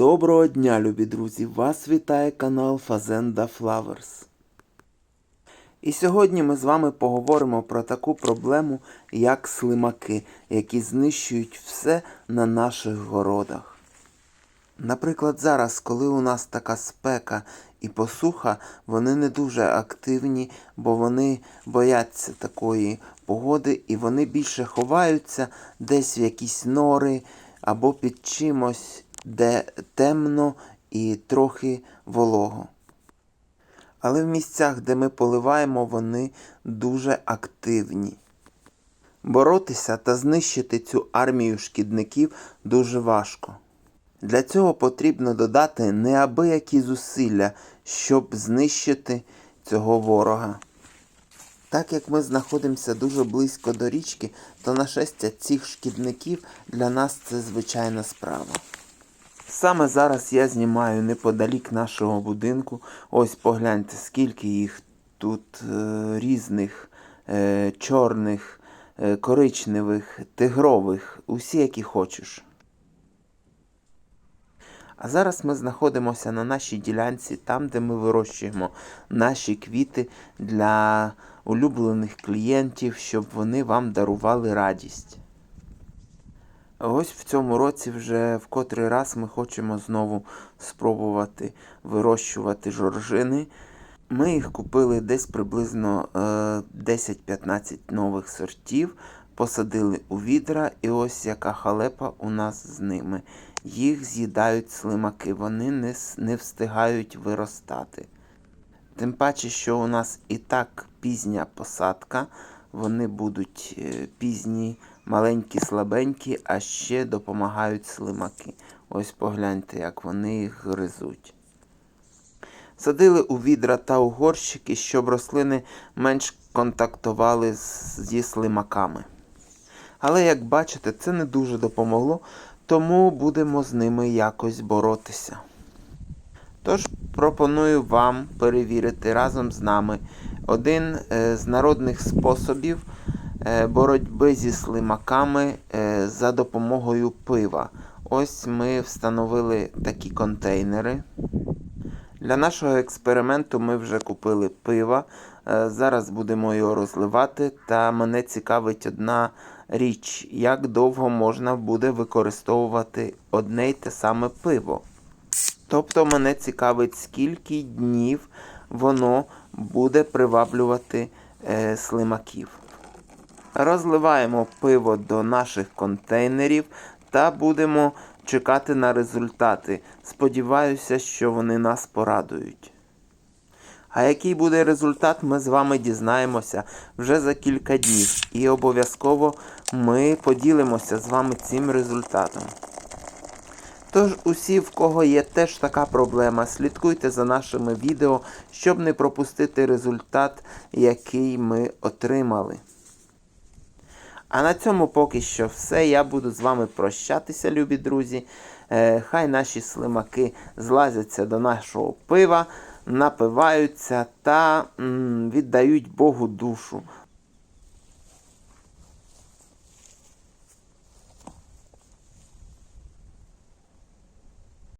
Доброго дня, любі друзі! Вас вітає канал Fazenda Flowers. І сьогодні ми з вами поговоримо про таку проблему, як слимаки, які знищують все на наших городах. Наприклад, зараз, коли у нас така спека і посуха, вони не дуже активні, бо вони бояться такої погоди і вони більше ховаються десь в якісь нори або під чимось, де темно і трохи волого. Але в місцях, де ми поливаємо, вони дуже активні. Боротися та знищити цю армію шкідників дуже важко. Для цього потрібно додати неабиякі зусилля, щоб знищити цього ворога. Так як ми знаходимося дуже близько до річки, то нашестя цих шкідників для нас це звичайна справа. Саме зараз я знімаю неподалік нашого будинку. Ось погляньте, скільки їх тут е, різних, е, чорних, е, коричневих, тигрових, усі, які хочеш. А зараз ми знаходимося на нашій ділянці, там, де ми вирощуємо наші квіти для улюблених клієнтів, щоб вони вам дарували радість. Ось в цьому році вже в котрий раз ми хочемо знову спробувати вирощувати жоржини. Ми їх купили десь приблизно е, 10-15 нових сортів, посадили у відра, і ось яка халепа у нас з ними. Їх з'їдають слимаки, вони не, не встигають виростати. Тим паче, що у нас і так пізня посадка, вони будуть е, пізні, маленькі, слабенькі, а ще допомагають слимаки. Ось погляньте, як вони їх гризуть. Садили у відра та у горщики, щоб рослини менш контактували зі слимаками. Але, як бачите, це не дуже допомогло, тому будемо з ними якось боротися. Тож пропоную вам перевірити разом з нами один е, з народних способів е, боротьби зі слимаками е, за допомогою пива. Ось ми встановили такі контейнери. Для нашого експерименту ми вже купили пива. Зараз будемо його розливати, та мене цікавить одна річ, як довго можна буде використовувати одне й те саме пиво. Тобто мене цікавить, скільки днів воно буде приваблювати е, слимаків. Розливаємо пиво до наших контейнерів та будемо чекати на результати. Сподіваюся, що вони нас порадують. А який буде результат, ми з вами дізнаємося вже за кілька днів. І обов'язково ми поділимося з вами цим результатом. Тож усі, в кого є теж така проблема, слідкуйте за нашими відео, щоб не пропустити результат, який ми отримали. А на цьому поки що все. Я буду з вами прощатися, любі друзі. Е, хай наші слимаки злазяться до нашого пива, напиваються та віддають Богу душу.